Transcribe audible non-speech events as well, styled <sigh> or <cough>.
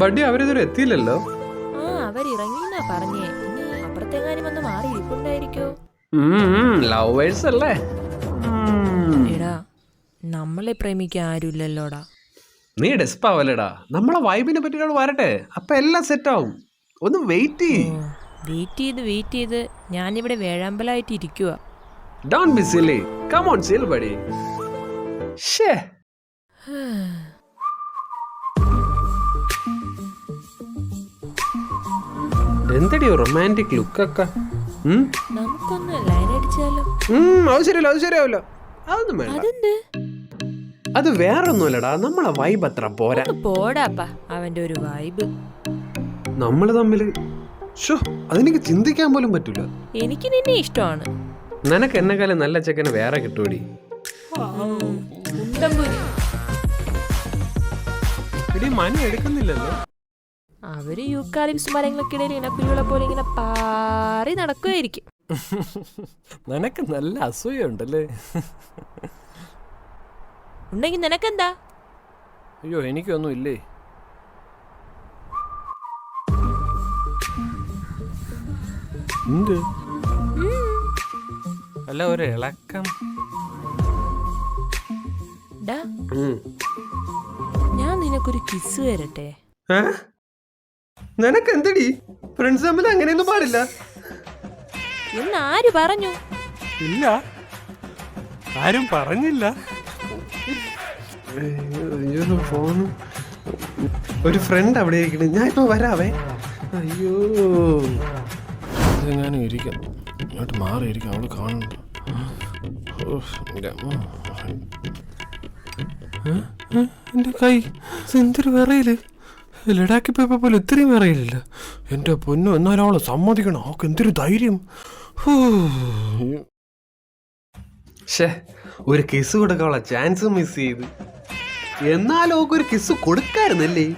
Buddy അവരിതുവരെ എത്തിയില്ലല്ലോ? ആ അവരിറങ്ങിന്നാ പറഞ്ഞേ. ഇനി അപ്പുറത്തെങ്ങാനും വന്ന് മാറി ഇരിപ്പുണ്ടായിരിക്കോ ലവേഴ്സ് അല്ലേ. എടാ നമ്മളെ പ്രേമിക്കാൻ ആരുമില്ലല്ലോടാ. നീ ഡെസ്പ് ആവല്ലേടാ നമ്മളെ വൈബിനെ പറ്റി ഒരാൾ വരട്ടെ. അപ്പൊ എല്ലാം സെറ്റ് ആവും ഒന്ന് വെയിറ്റ് ചെയ്യ്. വെയിറ്റ് ചെയ്ത് വെയിറ്റ് ചെയ്ത് ഞാനിവിടെ വേഴാമ്പലായിട്ട് ഇരിക്കുക don't be silly come on സിൽ ബഡി ഷേ എന്തടി റൊമാന്റിക് ലുക്കൊക്കെ? നമുക്കൊന്ന് ലൈൻ അടിച്ചാലോ? അത് ശരിയല്ലോ അത് ശരിയാവല്ലോ. അതൊന്നും വേണ്ട. അതെന്ത്? അത് വേറൊന്നുമല്ലടാ നമ്മളെ വൈബ് അത്ര പോരാ. പോടാപ്പാ അവന്റെ ഒരു വൈബ് നമ്മൾ തമ്മിൽ ഷോ അതെനിക്ക് ചിന്തിക്കാൻ പോലും പറ്റൂല. എനിക്ക് നിന്നെ ഇഷ്ടമാണ്. നിനക്ക് എന്നെക്കാളും നല്ല ചെക്കന് വേറെ കിട്ടൂടി. മനി എടുക്കുന്നില്ലല്ലോ. അവർ യൂക്കാലിപ്സ് മരങ്ങൾക്കിടയിൽ ഇണക്കുരുകളെ പോലെ ഇങ്ങനെ പാറി നടക്കുമായിരിക്കും <laughs> നിനക്ക് നല്ല അസൂയുണ്ടല്ലേ? <laughs> ഉണ്ടെങ്കിൽ നിനക്കെന്താ? അയ്യോ എനിക്കൊന്നും ഇല്ലേ? അല്ല ഒരു ഇളക്കം. ഡാ ഞാൻ നിനക്കൊരു കിസ് വരട്ടെ? നിനക്ക് എന്തടി ഫ്രണ്ട്സ് തമ്മിൽ അങ്ങനെയൊന്നും പാടില്ല. എന്ന് ആര് പറഞ്ഞു? ഇല്ല. ആരും പറഞ്ഞില്ല. അയ്യോ ഫോൺ ഒരു ഫ്രണ്ട് അവിടെ ഇരിക്കണേ. ഞാൻ ഇപ്പൊ വരാവേ. അയ്യോ. ഇതെങ്ങാനും ഇരിക്കാം. ഇങ്ങോട്ട് മാറിയിരിക്കാം. അവൾ കാണുന്നു ഓ, എന്റെ അമ്മ. ഏ? ഏ? എന്റെ കൈ. എന്തൊരു വിറയിൽ? ലഡാക്കി പോയപ്പോ പോലെ ഇത്രയും അറിയില്ല എന്റെ പൊന്നു എന്നാലും അവളെ സമ്മതിക്കണം. അവൾക്ക് എന്തൊരു ധൈര്യം. ഷേ ഒരു കിസ് കൊടുക്കാനുള്ള ചാൻസ് മിസ് ചെയ്ത്. എന്നാലും ഒരു കിസ് കൊടുക്കായിരുന്നല്ലേ?